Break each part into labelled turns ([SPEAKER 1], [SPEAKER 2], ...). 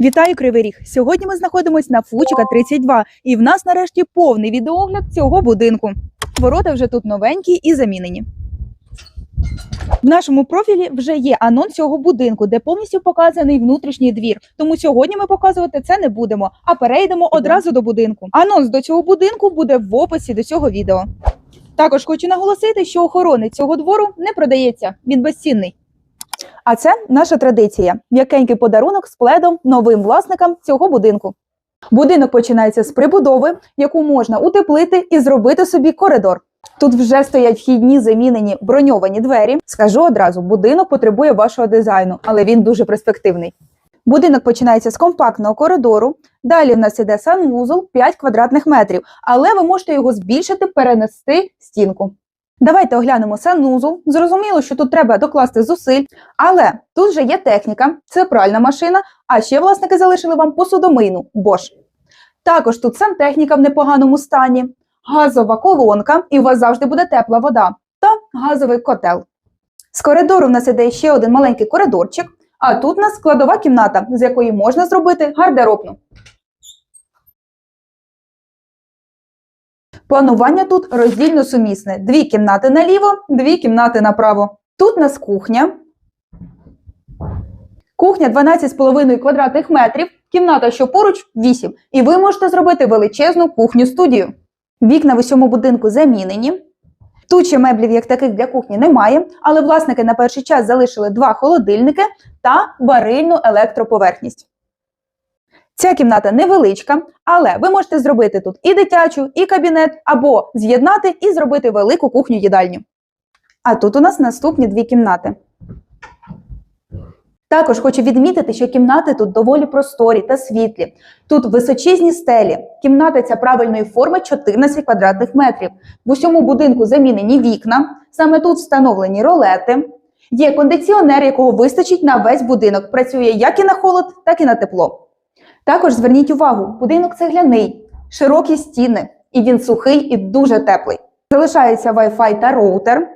[SPEAKER 1] Вітаю Кривий Ріг! Сьогодні ми знаходимося на Фучика 32, і в нас нарешті повний відеогляд цього будинку. Ворота вже тут новенькі і замінені. В нашому профілі вже є анонс цього будинку, де повністю показаний внутрішній двір. Тому сьогодні ми показувати це не будемо, а перейдемо одразу до будинку. Анонс до цього будинку буде в описі до цього відео. Також хочу наголосити, що охорони цього двору не продається, він безцінний. А це наша традиція м'якенький подарунок з пледом новим власникам цього будинку. Будинок починається з прибудови, яку можна утеплити і зробити собі коридор. Тут вже стоять вхідні замінені броньовані двері. Скажу одразу, будинок потребує вашого дизайну, але він дуже перспективний. Будинок починається з компактного коридору. Далі в нас іде санвузол 5 квадратних метрів, але ви можете його збільшити, перенести стінку. Давайте оглянемо санузол. Зрозуміло, що тут треба докласти зусиль, але тут же є техніка, це пральна машина, а ще власники залишили вам посудомийну Bosch. Також тут сантехніка в непоганому стані, газова колонка, і у вас завжди буде тепла вода, та газовий котел. З коридору в нас іде ще один маленький коридорчик, а тут у нас складова кімната, з якої можна зробити гардеробну. Планування тут роздільно сумісне: дві кімнати наліво, дві кімнати направо. Тут у нас кухня. Кухня 12,5 квадратних метрів, кімната, що поруч 8. І ви можете зробити величезну кухню-студію. Вікна в усьому будинку замінені. Тут ще меблів як таких для кухні немає, але власники на перший час залишили два холодильники та барильну електроповерхність. Ця кімната невеличка, але ви можете зробити тут і дитячу, і кабінет, або з'єднати і зробити велику кухню-їдальню. А тут у нас наступні дві кімнати. Також хочу відмітити, що кімнати тут доволі просторі та світлі. Тут височезні стелі. Кімната ця правильної форми 14 квадратних метрів. В усьому будинку замінені вікна. Саме тут встановлені ролети. Є кондиціонер, якого вистачить на весь будинок. Працює як і на холод, так і на тепло. Також зверніть увагу, будинок цегляний, широкі стіни, і він сухий і дуже теплий. Залишається Wi-Fi та роутер.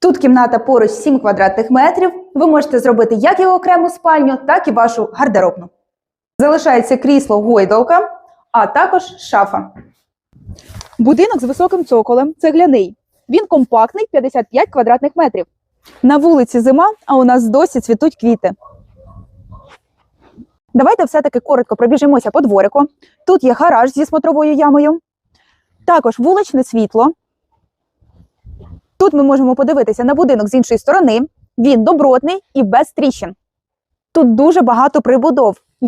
[SPEAKER 1] Тут кімната поруч 7 квадратних метрів. Ви можете зробити як його окрему спальню, так і вашу гардеробну. Залишається крісло гойдалка, а також шафа. Будинок з високим цоколем, цегляний. Він компактний 55 квадратних метрів. На вулиці зима, а у нас досі цвітуть квіти. Давайте все-таки коротко пробіжимося по дворику. Тут є гараж зі смотровою ямою, також вуличне світло. Тут ми можемо подивитися на будинок з іншої сторони. Він добротний і без тріщин. Тут дуже багато прибудов.